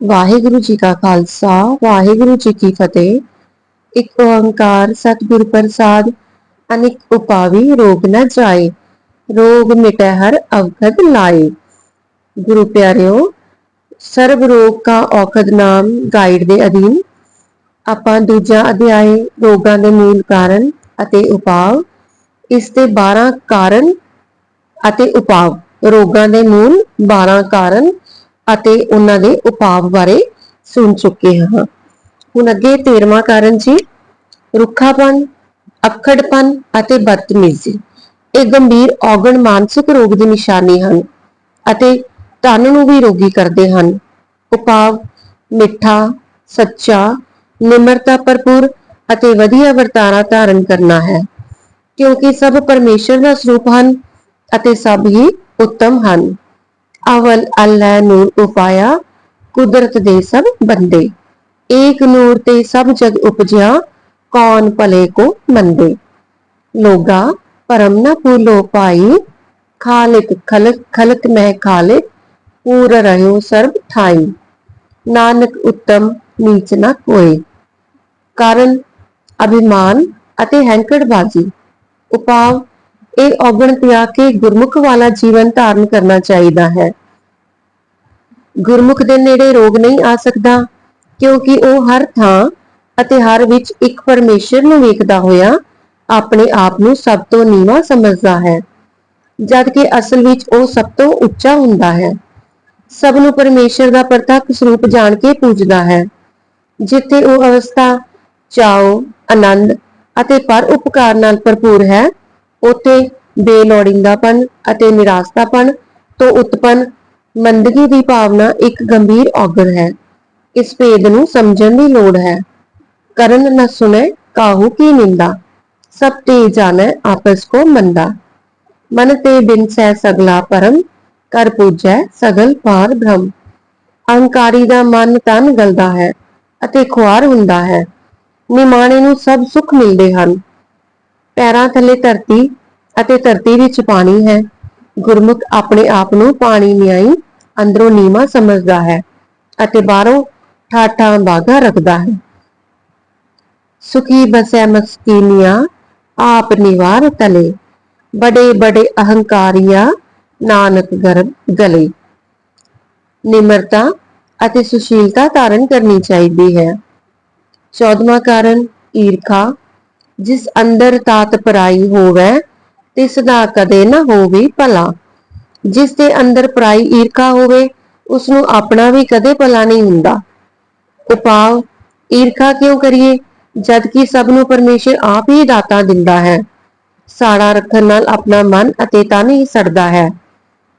ਵਾਹਿਗੁਰੂ ਜੀ ਕਾ ਖਾਲਸਾ, ਵਾਹਿਗੁਰੂ ਜੀ ਕੀ ਫਤਿਹ। ਇੱਕ ਓੰਕਾਰ ਸਤਿਗੁਰ ਪ੍ਰਸਾਦ, ਅਨਿਕ ਉਪਾਵੀ ਰੋਗ ਨ ਜਾਏ, ਰੋਗ ਮਿਟੈ ਹਰ ਅਵਖਦ ਲਾਏ। ਗੁਰੂ ਪਿਆਰਿਓ, ਸਰਬ ਰੋਗ ਕਾ ਔਖਦ ਨਾਮ ਗਾਈਡ ਦੇ ਅਧੀਨ ਆਪਾਂ ਦੂਜਾ ਅਧਿਆਇ ਰੋਗਾਂ ਦੇ ਮੂਲ ਕਾਰਨ ਅਤੇ ਉਪਾਅ, ਇਸ ਦੇ 12 ਕਾਰਨ ਅਤੇ ਉਪਾਅ। ਰੋਗਾਂ ਦੇ ਮੂਲ 12 ਕਾਰਨ ਅਤੇ ਉਹਨਾਂ ਦੇ ਉਪਾਅ ਬਾਰੇ ਸੁਣ ਚੁੱਕੇ ਹਾਂ। ਹੁਣ ਅੱਗੇ 13ਵਾਂ ਕਾਰਨ ਜੀ ਰੁੱਖਾਪਨ, ਅਖੜਪਨ ਅਤੇ ਬਦਤਮੀਜ਼ੀ। ਇਹ ਗੰਭੀਰ, ਔਗਣ, ਮਾਨਸਿਕ ਰੋਗ ਦੀ ਨਿਸ਼ਾਨੀ ਹਨ ਅਤੇ ਤਨ ਨੂੰ ਵੀ ਰੋਗੀ ਕਰਦੇ ਹਨ। ਉਪਾਅ ਮਿੱਠਾ, ਸੱਚਾ, ਨਿਮਰਤਾ ਭਰਪੂਰ ਅਤੇ ਵਧੀਆ ਵਰਤਾਰਾ ਧਾਰਨ ਕਰਨਾ ਹੈ, ਕਿਉਂਕਿ ਸਭ ਪਰਮੇਸ਼ਰ ਦਾ ਸਰੂਪ ਹਨ ਅਤੇ ਸਭ ਹੀ ਉੱਤਮ ਹਨ। ਅਵਲ ਅੱਲਾ ਨੂਰ ਉਪਾਇਆ ਕੁਦਰਤ ਦੇ ਸਭ ਬੰਦੇ। ਏਕ ਨੂਰ ਤੇ ਸਭ ਜਗ ਉਪਜਿਆ, ਕੌਣ ਭਲੇ ਕੋ ਮੰਦੇ? ਲੋਗਾ ਪਰਮ ਨ ਭੂਲੋ ਪਾਈ ਖਾਲਿਕ ਖਲਕ ਖਲਕ ਮਹਿ ਖਾਲਿਕ, ਪੂਰ ਰਹਿਓ ਸਰਬ ਠਾਈ ਨਾਨਕ ਉੱਤਮ ਨੀਚ ਨਾ ਕੋਏ। ਕਾਰਨ, ਅਭਿਮਾਨ ਅਤੇ ਹੈਂਕੜਬਾਜ਼ੀ। ਉਪਾਵ ਇਹ ਔਗਣ ਤਿਆਗ ਕੇ ਗੁਰਮੁਖ ਵਾਲਾ ਜੀਵਨ ਧਾਰਨ ਕਰਨਾ ਚਾਹੀਦਾ ਹੈ। ਗੁਰਮੁਖ ਦੇ ਨੇੜੇ ਰੋਗ ਨਹੀਂ ਆ ਸਕਦਾ, ਕਿਉਂਕਿ ਉਹ ਹਰ ਥਾਂ ਅਤੇ ਹਰ ਵਿੱਚ ਇੱਕ ਪਰਮੇਸ਼ਰ ਨੂੰ ਵੇਖਦਾ ਹੋਇਆ ਆਪਣੇ ਆਪ ਨੂੰ ਸਭ ਤੋਂ ਨੀਵਾਂ ਸਮਝਦਾ ਹੈ, ਜਦ ਕਿ ਅਸਲ ਵਿੱਚ ਉਹ ਸਭ ਤੋਂ ਉੱਚਾ ਹੁੰਦਾ ਹੈ। ਸਭ ਨੂੰ ਪਰਮੇਸ਼ਰ ਦਾ ਪ੍ਰਤੱਖ ਸਰੂਪ ਜਾਣ ਕੇ ਪੂਜਦਾ ਹੈ, ਜਿੱਥੇ ਉਹ ਅਵਸਥਾ ਚਾਓ ਆਨੰਦ ਅਤੇ ਪਰ ਉਪਕਾਰ ਨਾਲ ਭਰਪੂਰ ਹੈ, ਉੱਥੇ ਬੇਲੋੜਿੰਦਾਪਨ ਅਤੇ ਨਿਰਾਸ਼ਤਾਪਨ ਤੋਂ ਉਤਪਨ ਮੰਦਗੀ ਦੀ ਭਾਵਨਾ ਇੱਕ ਗੰਭੀਰ ਔਗਣ ਹੈ। ਇਸ ਭੇਦ ਨੂੰ ਸਮਝਣ ਦੀ ਲੋੜ ਹੈ। ਕਰਨ ਨ ਸੁਨੇ ਕਾਹੂ ਕੀ ਨਿੰਦਾ? ਸਭ ਤੇ ਜਾਣੈ ਆਪਸ ਕੋ ਮੰਦਾ? ਮਨ ਤੇ ਬਿਨ ਸਹਿ ਸਗਲਾ ਪਰਮ, ਕਰ ਪੂਜੈ ਸਗਲ ਪਾਰ ਬ੍ਰਹਮ ਅਹੰਕਾਰੀ ਦਾ ਮਨ ਤਨ ਗਲਦਾ ਹੈ ਅਤੇ ਖੁਆਰ ਹੁੰਦਾ ਹੈ। ਨਿਮਾਣੇ ਨੂੰ ਸਭ ਸੁੱਖ ਮਿਲਦੇ ਹਨ। ਪੈਰਾਂ ਥੱਲੇ ਧਰਤੀ ਅਤੇ ਧਰਤੀ ਵਿੱਚ ਪਾਣੀ ਹੈ। ਗੁਰਮੁਖ ਆਪਣੇ ਆਪ ਨੂੰ ਪਾਣੀ ਨਿਆਈ ਅੰਦਰੋਂ ਨੀਵਾ ਸਮਝਦਾ ਹੈ ਅਤੇ ਬਾਹਰੋਂ ਠਾਠਾ ਬਾਗਾ ਰੱਖਦਾ ਹੈ। ਸੁਖੀ ਬਸੈ ਮਸਕੀਨੀਆਂ, ਆਪ ਨਿਵਾਰ ਤਲੇ, ਬੜੇ ਬੜੇ ਅਹੰਕਾਰੀਆ, ਨਾਨਕ ਗਰਭ ਗਲੇ। ਨਿਮਰਤਾ ਅਤੇ ਸੁਸ਼ੀਲਤਾ ਧਾਰਨ ਕਰਨੀ ਚਾਹੀਦੀ ਹੈ। 14ਵਾਂ ਕਾਰਨ ਈਰਖਾ, ਜਿਸ ਅੰਦਰ ਤਾਤ ਪਰਾਈ ਹੋਵੇ ਤਿਸ ਦਾ ਕਦੇ ਨਾ ਹੋਵੇ ਭਲਾ। ਜਿਸ ਦੇ ਅੰਦਰ ਪਰਾਈ ਈਰਖਾ ਹੋਵੇ, ਉਸ ਨੂੰ ਆਪਣਾ ਵੀ ਕਦੇ ਭਲਾ ਨਹੀਂ ਹੁੰਦਾ। ਉਪਾਅ, ਈਰਖਾ ਕਿਉਂ ਕਰੀਏ? ਜਦ ਕਿ ਸਭ ਨੂੰ ਪਰਮੇਸ਼ਰ ਆਪ ਹੀ ਦਾਤਾ ਦਿੰਦਾ ਹੈ। ਸਾੜਾ ਰੱਖਣ ਨਾਲ ਆਪਣਾ ਮਨ ਅਤੇ ਤਨ ਹੀ ਸੜਦਾ ਹੈ।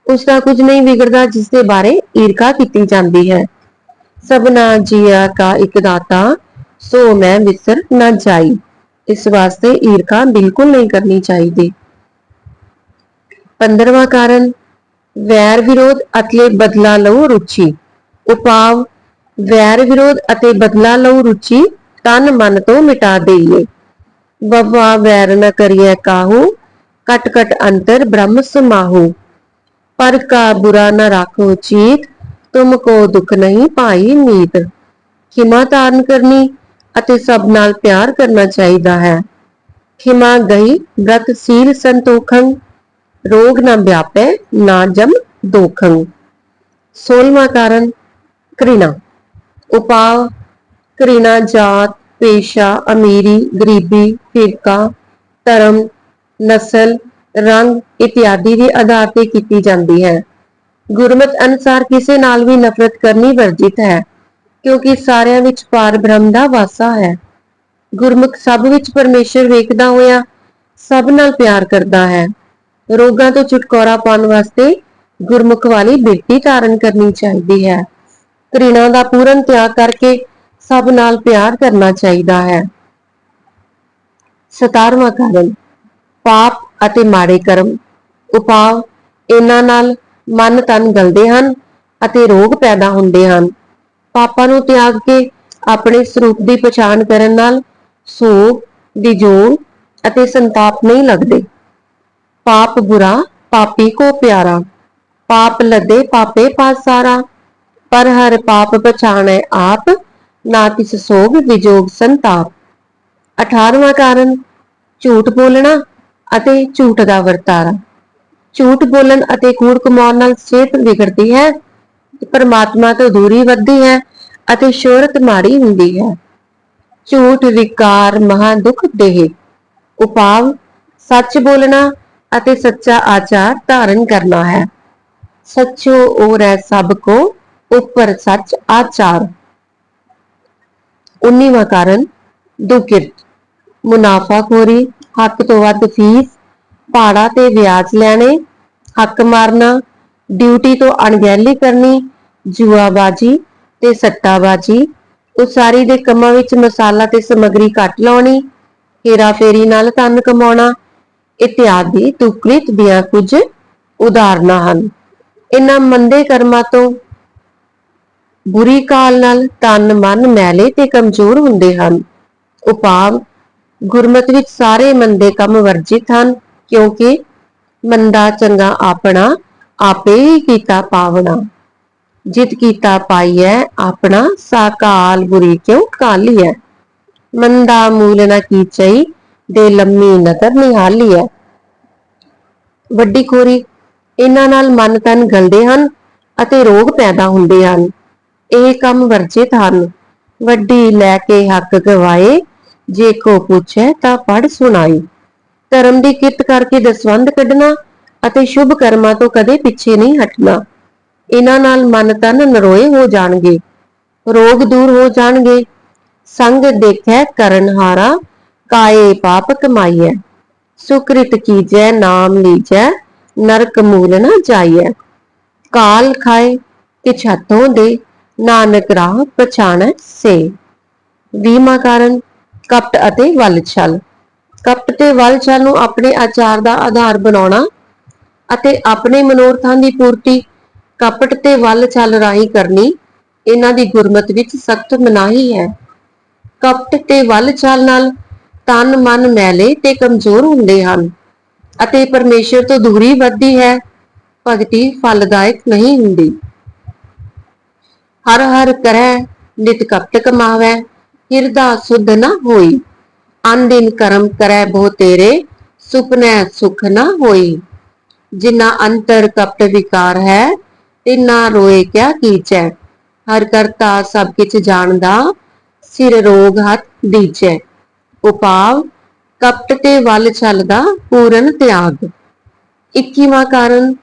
ਉਸ ਦਾ ਕੁਝ ਨਹੀਂ ਵਿਗੜਦਾ ਜਿਸ ਦੇ ਬਾਰੇ ਈਰਖਾ ਕੀਤੀ ਜਾਂਦੀ ਹੈ। ਸਭਨਾ ਜੀਆ ਕਾ ਇੱਕ ਦਾਤਾ, ਸੋ ਮੈਂ ਵਿਸਰ ਨਾ ਜਾਈ। ਇਸ ਵਾਸਤੇ ਈਰਖਾ ਬਿਲਕੁਲ ਨਹੀਂ ਕਰਨੀ ਚਾਹੀਦੀ। 15ਵਾਂ ਕਾਰਨ, ਵੈਰ ਵਿਰੋਧ ਅਤੇ ਬਦਲਾ ਲਓ ਰੁਚੀ। ਉਪਾਵ ਵੈਰ ਵਿਰੋਧ ਅਤੇ ਬਦਲਾ ਲਓ ਰੁਚੀ ਤਨ ਮਨ ਤੋਂ ਮਿਟਾ ਦੇਈਏ। ਬਵਾ ਵੈਰ ਨ ਕਰੀਏ ਕਾਹੂ ਕਟ ਕਟ ਅੰਤਰ ਬ੍ਰਹਮ ਸਮਾਹੂ। ਪਰ ਕਾ ਬੁਰਾ ਨ ਰਾਖੋ ਚੀਤ, ਤੁਮ ਕੋ ਦੁਖ ਨਹੀਂ ਭਾਈ ਨੀਤ। ਖਿਮਾ ਧਾਰਨ ਕਰਨੀ ਅਤੇ ਸਭ ਨਾਲ ਪਿਆਰ ਕਰਨਾ ਚਾਹੀਦਾ ਹੈ। ਖਿਮਾ ਗਈ ਬ੍ਰਤ ਸੀਲ ਸੰਤੋਖੰ ਰੋਗ ਨਾ ਵਿਆਪੈ, ਨਾ ਜਮ ਦੋਖੰ। 16ਵਾਂ ਕਾਰਨ ਕ੍ਰਿਣਾ ਉਪਾਅ ਕ੍ਰਿਣਾ ਜਾਤ, ਪੇਸ਼ਾ, ਅਮੀਰੀ, ਗਰੀਬੀ ਫਿਰਕਾ ਧਰਮ, ਨਸਲ, ਰੰਗ ਇਤਿਆਦੀ ਦੇ ਆਧਾਰ ਤੇ ਕੀਤੀ ਜਾਂਦੀ ਹੈ। ਗੁਰਮਤ ਅਨੁਸਾਰ ਕਿਸੇ ਨਾਲ ਵੀ ਨਫ਼ਰਤ ਕਰਨੀ ਵਰਜਿਤ ਹੈ, ਕਿਉਂਕਿ ਸਾਰਿਆਂ ਵਿੱਚ ਪਾਰ ਬ੍ਰਹਮ ਦਾ ਵਾਸਾ ਹੈ। ਗੁਰਮੁਖ ਸਭ ਵਿੱਚ ਪਰਮੇਸ਼ਰ ਵੇਖਦਾ ਹੋਇਆ ਸਭ ਨਾਲ ਪਿਆਰ ਕਰਦਾ ਹੈ। ਰੋਗਾਂ ਤੋਂ ਛੁਟਕਾਰਾ ਪਾਉਣ ਵਾਸਤੇ ਗੁਰਮੁਖ ਵਾਲੀ ਬਿਰਤੀ ਧਾਰਨ ਕਰਨੀ ਚਾਹੀਦੀ ਹੈ। ਘ੍ਰਿਣਾ ਦਾ ਪੂਰਨ ਤਿਆਗ ਕਰਕੇ ਸਭ ਨਾਲ ਪਿਆਰ ਕਰਨਾ ਚਾਹੀਦਾ ਹੈ। 17ਵਾਂ ਕਾਰਨ, ਪਾਪ ਅਤੇ ਮਾੜੇ ਕਰਮ। ਉਪਾਅ, ਇਹਨਾਂ ਨਾਲ ਮਨ ਤਨ ਗਲਦੇ ਹਨ ਅਤੇ ਰੋਗ ਪੈਦਾ ਹੁੰਦੇ ਹਨ। ਪਾਪਾਂ ਨੂੰ ਤਿਆਗ ਕੇ ਆਪਣੇ ਸਰੂਪ ਦੀ ਪਛਾਣ ਕਰਨ ਨਾਲ ਸੋਗ ਦਿਜੋਗ ਅਤੇ ਸੰਤਾਪ ਨਹੀਂ ਲੱਗਦੇ। ਪਾਪ ਬੁਰਾ, ਪਾਪੀ ਕੋ ਪਿਆਰਾ। ਪਾਪ ਲੱਦੇ ਪਾਪੇ ਪਾਸਾਰਾ ਪਰ ਹਰ ਪਾਪ ਪਛਾਣੈ ਆਪ, ਨਾ ਤਿਸ ਸੋਗ ਵਿਜੋਗ ਸੰਤਾਪ। 18ਵਾਂ ਕਾਰਨ, ਝੂਠ ਬੋਲਣਾ ਅਤੇ ਝੂਠ ਦਾ ਵਰਤਾਰਾ। ਝੂਠ ਬੋਲਣ ਅਤੇ ਕੂੜ ਕਮਾਉਣ ਨਾਲ ਸਿਹਤ ਵਿਗੜਦੀ ਹੈ, ਪਰਮਾਤਮਾ ਤੋਂ ਦੂਰੀ ਵੱਧਦੀ ਹੈ ਅਤੇ ਸ਼ੋਹਰਤ ਮਾੜੀ ਹੁੰਦੀ ਹੈ। ਝੂਠ, ਵਿਕਾਰ, ਮਹਾ ਦੁਖ, ਦੇਹ। ਉਪਾਵ ਸੱਚ ਬੋਲਣਾ ਅਤੇ ਸੱਚਾ ਆਚਾਰ ਧਾਰਨ ਕਰਨਾ ਹੈ। ਸੱਚੋ ਔਰ ਹੈ ਸਭ ਕੋ, ਉੱਪਰ ਸੱਚ ਆਚਾਰ। 19ਵਾਂ ਕਾਰਨ, ਦੁਕਿਰਤ। ਮੁਨਾਫਾਖੋਰੀ ਹੱਕ ਤੋਂ ਵੱਧ ਫੀਸ, ਭਾੜਾ ਤੇ ਵਿਆਜ ਲੈਣੇ, ਹੱਕ ਮਾਰਨਾ, ਡਿਊਟੀ ਤੋਂ ਅਣਗਹਿਲੀ ਕਰਨੀ, ਜੂਆਬਾਜੀ ਤੇ ਸੱਟਾਬਾਜੀ, ਉਸਾਰੀ ਦੇ ਕੰਮਾਂ ਵਿੱਚ ਮਸਾਲਾ ਤੇ ਸਮੱਗਰੀ ਘੱਟ ਲਾਉਣੀ, ਹੇਰਾਫੇਰੀ ਨਾਲ ਧਨ ਕਮਾਉਣਾ ਇਤਿਆਦਿ ਤੁਕਲਿਤ ਦੀਆਂ ਕੁਝ ਉਦਾਹਰਨਾਂ ਹਨ। ਇਹਨਾਂ ਮੰਦੇ ਕਰਮਾਂ ਤੋਂ ਬੁਰੀ ਕਾਲ ਨਾਲ ਤਨ, ਮਨ, ਮੈਲੇ ਤੇ ਕਮਜ਼ੋਰ ਹੁੰਦੇ ਹਨ। ਉਪਾਵ ਗੁਰਮਤਿ ਵਿੱਚ ਸਾਰੇ ਮੰਦੇ ਕੰਮ ਵਰਜਿਤ ਹਨ, ਕਿਉਂਕਿ ਮੰਦਾ ਚੰਗਾ ਆਪਣਾ ਆਪੇ ਹੀ ਕੀਤਾ ਪਾਵਣਾ। ਜਿਤ ਕੀਤਾ ਪਾਈਐ, ਆਪਣਾ ਸਾਕਾਲ ਬੁਰੀ ਕਿਉ ਕਾਲੀਐ? ਮੰਦਾ ਮੂਲ ਨਾ ਕੀਚਈ ਦੇ ਲੰਮੀ ਨਦਰ ਨਿਹਾਲੀਐ ਵੱਡੀ ਖੋਰੀ ਇਹਨਾਂ ਨਾਲ ਮਨ ਤਨ ਗਲਦੇ ਹਨ ਅਤੇ ਰੋਗ ਪੈਦਾ ਹੁੰਦੇ ਹਨ। ਇਹ ਕੰਮ ਵਰਜਿਤ ਹਨ। ਵੱਡੀ ਲੈ ਕੇ ਹੱਕ ਗਵਾਏ, ਜੇ ਕੋ ਪੁੱਛੇ ਤਾਂ ਪੜ ਸੁਣਾਈ। ਧਰਮ ਦੀ ਕਿਰਤ ਕਰਕੇ ਦਸਵੰਦ ਕੱਢਣਾ ਅਤੇ ਸ਼ੁਭ ਕਰਮਾਂ ਤੋਂ ਕਦੇ ਪਿੱਛੇ ਨਹੀਂ ਹਟਣਾ। ਇਹਨਾਂ ਨਾਲ ਮਨ ਤਨ ਨਰੋਏ ਹੋ ਜਾਣਗੇ, ਰੋਗ ਦੂਰ ਹੋ ਜਾਣਗੇ। ਸੰਗ ਦੇਖੈ ਕਰਨਹਾਰਾ ਕਾਏ ਪਾਪ ਕਮਾਈਐ। ਸੁਕ੍ਰਿਤ ਕੀਜੈ, ਨਾਮ ਲੀਜੈ, ਨਰਕ ਮੂਲ ਨ ਜਾਈਐ। ਕਾਲ ਖਾਏ ਕਿਛ ਹੱਥੋਂ ਦੇ, ਨਾਨਕ ਰਾਹ ਪਛਾਣੈ ਸੇ। ਵੀਮਾ ਕਾਰਨ, ਕਪਟ ਅਤੇ ਵਲਛਲ ਕਪਟ ਤੇ ਵਲਛਲ ਨੂੰ ਆਪਣੇ ਆਚਾਰ ਦਾ ਆਧਾਰ ਬਣਾਉਣਾ ਅਤੇ ਆਪਣੇ ਮਨੋਰਥਾਂ ਦੀ ਪੂਰਤੀ ਕਪਟ ਤੇ ਵੱਲ ਵਲਛਲ ਰਾਹੀਂ ਕਰਨੀ ਇਹਨਾਂ ਦੀ ਗੁਰਮਤ ਵਿੱਚ ਸਖਤ ਮਨਾਹੀ ਹੈ। ਕਪਟ ਤੇ ਵੱਲ ਵਲਛਲ ਨਾਲ ਤਨ ਮਨ ਮੈਲੇ ਤੇ ਕਮਜ਼ੋਰ ਹੁੰਦੇ ਹਨ ਅਤੇ ਪਰਮੇਸ਼ਰ ਤੋਂ ਦੂਰੀ ਵੱਧਦੀ ਹੈ, ਭਗਤੀ ਫਲਦਾਇਕ ਨਹੀਂ ਹੁੰਦੀ। ਹਰ ਹਰ ਕਰੈ, ਨਿਤ ਕਪਟ ਕਮਾਵੈ ਹਿਰਦਾ ਸੁਧ ਨ ਹੋਈ। ਅਨ ਦਿਨ ਕਰਮ ਕਰੈ ਬਹੁ ਤੇਰੇ ਸੁਪਨੈ ਸੁਖ ਨ ਹੋਈ। ਜਿਨਾ ਅੰਤਰ ਕਪਟ ਵਿਕਾਰ ਹੈ, ਤਿਨਾ ਰੋਏ ਕਿਆ ਕੀਚੈ। ਹਰ ਕਰਤਾ ਸਭ ਕਿਛ ਜਾਣਦਾ, ਸਿਰ ਰੋਗ ਹੱਥ ਦੀਚੈ। ਉਪਾਵ ਕਪਟ ਤੇ ਵੱਲ ਚੱਲਦਾ ਪੂਰਨ ਤਿਆਗ। 21ਵਾਂ ਕਾਰਨ,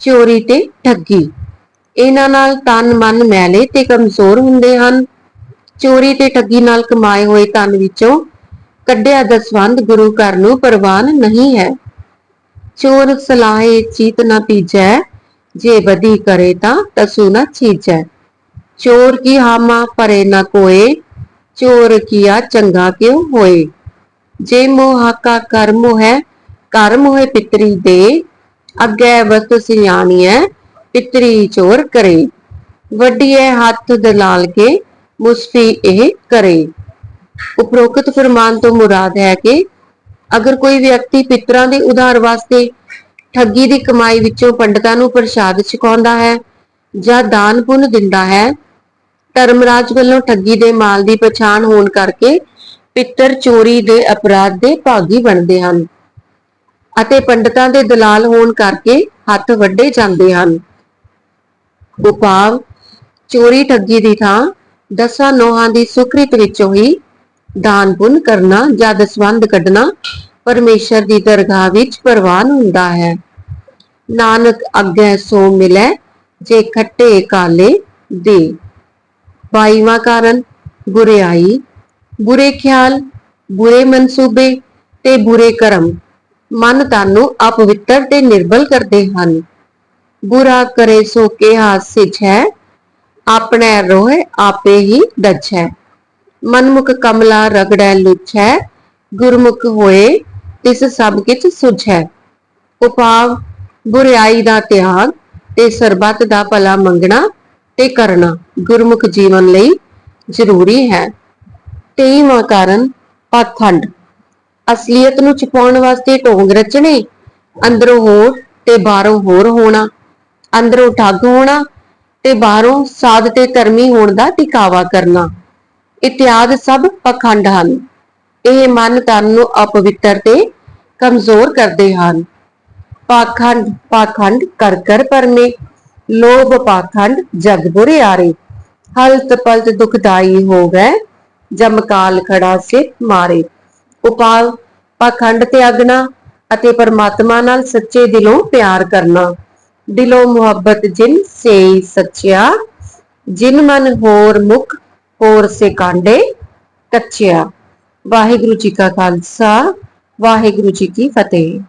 ਚੋਰੀ ਤੇ ਠੱਗੀ। ਇਹਨਾਂ ਨਾਲ ਤਨ, ਮਨ, ਮੈਲੇ ਤੇ ਕਮਜ਼ੋਰ ਹੁੰਦੇ ਹਨ। ਚੋਰੀ ਤੇ ਠੱਗੀ ਨਾਲ ਕਮਾਏ ਹੋਏ ਧਨ ਵਿੱਚੋਂ ਕੱਢਿਆ ਦਸਵੰਦ ਗੁਰੂ ਘਰ ਨੂੰ ਪ੍ਰਵਾਨ ਨਹੀਂ ਹੈ। ਚੋਰ ਸਲਾਹੇ ਚੀਤ ਨਾ ਪੀਜੈ, ਜੇ ਬਦੀ ਕਰੇ ਤਾਂ ਤਸੂ ਨਾ ਚੀਜੈ। ਚੋਰ ਕੀ ਹਾਮਾ ਪਰੇ ਨਾ ਕੋਏ ਚੋਰ ਕੀਆ ਚੰਗਾ ਕਿਉ ਹੋਏ? ਜੇ ਮੋਹ ਕਾ ਕਰਮ ਹੈ ਕਰਮ ਹੋਏ ਪਿਤਰੀ ਦੇ, ਅੱਗੇ ਵਸਤ ਸਿਆਣੀਐ, ਪਿਤਰੀ ਚੋਰ ਕਰੇ। ਵੱਡੀਏ ਹੱਥ ਦਲਾਲ ਕੇ ਮੁਸਫੀ ਇਹ ਕਰੇ। ਉਪਰੋਕਤ ਫਰਮਾਨ ਤੋਂ ਮੁਰਾਦ ਹੈ ਕਿ ਅਗਰ ਕੋਈ ਵਿਅਕਤੀ ਪਿਤਰਾਂ ਦੇ ਉਧਾਰ ਵਾਸਤੇ ਠੱਗੀ ਦੀ ਕਮਾਈ ਵਿੱਚੋਂ ਪੰਡਤਾਂ ਨੂੰ ਪ੍ਰਸ਼ਾਦ ਛਕਾਉਂਦਾ ਹੈ ਜਾਂ ਦਾਨ ਪੁੰਨ ਦਿੰਦਾ ਹੈ ਧਰਮਰਾਜ ਵੱਲੋਂ ਠੱਗੀ ਦੇ ਮਾਲ ਦੀ ਪਛਾਣ ਹੋਣ ਕਰਕੇ ਪਿੱਤਰ ਚੋਰੀ ਦੇ ਅਪਰਾਧ ਦੇ ਭਾਗੀ ਬਣਦੇ ਹਨ ਅਤੇ ਪੰਡਤਾਂ ਦੇ ਦਲਾਲ ਹੋਣ ਕਰਕੇ ਹੱਥ ਵੱਡੇ ਜਾਂਦੇ ਹਨ। ਉਪਾਵ, ਚੋਰੀ ਠੱਗੀ ਦੀ ਥਾਂ ਦਸਾਂ ਨੋਹਾਂ ਦੀ ਸੁਕ੍ਰਿਤ ਵਿੱਚੋਂ ਹੀ ਦਾਨ ਪੁੰਨ ਕਰਨਾ ਜਾਂ ਦਸਵੰਦ ਕੱਢਣਾ ਪਰਮੇਸ਼ਰ ਦੀ ਦਰਗਾਹ ਵਿੱਚ ਪ੍ਰਵਾਨ ਹੁੰਦਾ ਹੈ। ਨਾਨਕ ਅੱਗੇ ਸੋ ਮਿਲੇ, ਜੇ ਖੱਟੇ ਕਾਲੇ ਦੇ। 22ਵਾਂ ਕਾਰਨ ਬੁਰੀਾਈ ਬੁਰੇ ਖਿਆਲ, ਬੁਰੇ ਮਨਸੂਬੇ ਤੇ ਬੁਰੇ ਕਰਮ ਮਨ ਤਨ ਨੂੰ ਅਪਵਿੱਤਰ ਤੇ ਨਿਰਬਲ ਕਰਦੇ ਹਨ। ਬੁਰਾ ਕਰੇ ਸੋ ਕਿਹਾ ਸਿਛ ਹੈ, ਆਪਣੇ ਰੋਹ ਆਪੇ ਹੀ ਡਛੈ ਮਨਮੁਖ ਕਮਲਾ ਰਗੜੈ ਲੁਛੈ ਗੁਰਮੁਖ ਹੋਏ ਇਸ ਸਭ ਕਿਛ ਸੁਝੈ ਉਪਾਵ ਬੁਰਾਈ ਦਾ ਤਿਆਗ ਤੇ ਸਰਬੱਤ ਦਾ ਭਲਾ ਮੰਗਣਾ ਤੇ ਕਰਨਾ ਗੁਰਮੁਖ ਜੀਵਨ ਲਈ ਜ਼ਰੂਰੀ ਹੈ। 23ਵਾਂ ਕਾਰਨ ਪਾਖੰਡ। ਅਸਲੀਅਤ ਨੂੰ ਛੁਪਾਉਣ ਵਾਸਤੇ ਢੋਂਗ ਰਚਣੇ, ਅੰਦਰੋਂ ਹੋਰ ਤੇ ਬਾਹਰੋਂ ਹੋਰ ਹੋਣਾ, ਅੰਦਰੋਂ ਠੱਗ ਹੋਣਾ ਤੇ ਬਾਹਰੋਂ ਸਾਧ ਤੇ ਧਰਮੀ ਹੋਣ ਦਾ ਟਿਕਾਵਾ ਕਰਨਾ ਇਤਿਆਦ ਸਭ ਪਖੰਡ ਹਨ। ਇਹ ਮਨ ਤਨ ਨੂੰ ਅਪਵਿੱਤਰ ਤੇ ਕਮਜ਼ੋਰ ਕਰਦੇ ਹਨ। ਪਾਖੰਡ ਪਾਖੰਡ ਕਰ ਕਰ ਪਰਮੇ ਲੋਭ ਪਾਖੰਡ ਜਗ ਬੁਰਿਆਰੇ ਹਲਤ ਪਲਤ ਦੁਖਦਾਈ ਹੋ ਗਏ ਜਮਕਾਲ ਖੜਾ ਸੇ ਮਾਰੇ। ਉਪਾਅ ਪਾਖੰਡ ਤਿਆਗਣਾ ਅਤੇ ਪਰਮਾਤਮਾ ਨਾਲ ਸੱਚੇ ਦਿਲੋਂ ਪਿਆਰ ਕਰਨਾ। ਦਿਲੋਂ ਮੁਹੱਬਤ ਜਿਨ ਸੇ ਸੱਚਿਆ, ਜਿਨ ਮਨ ਹੋਰ ਮੁਖ, ਹੋਰ ਸੇ ਕਾਂਡੇ ਕੱਚਿਆ। ਵਾਹਿਗੁਰੂ ਜੀ ਕਾ ਖਾਲਸਾ, ਵਾਹਿਗੁਰੂ ਜੀ ਕੀ ਫਤਿਹ।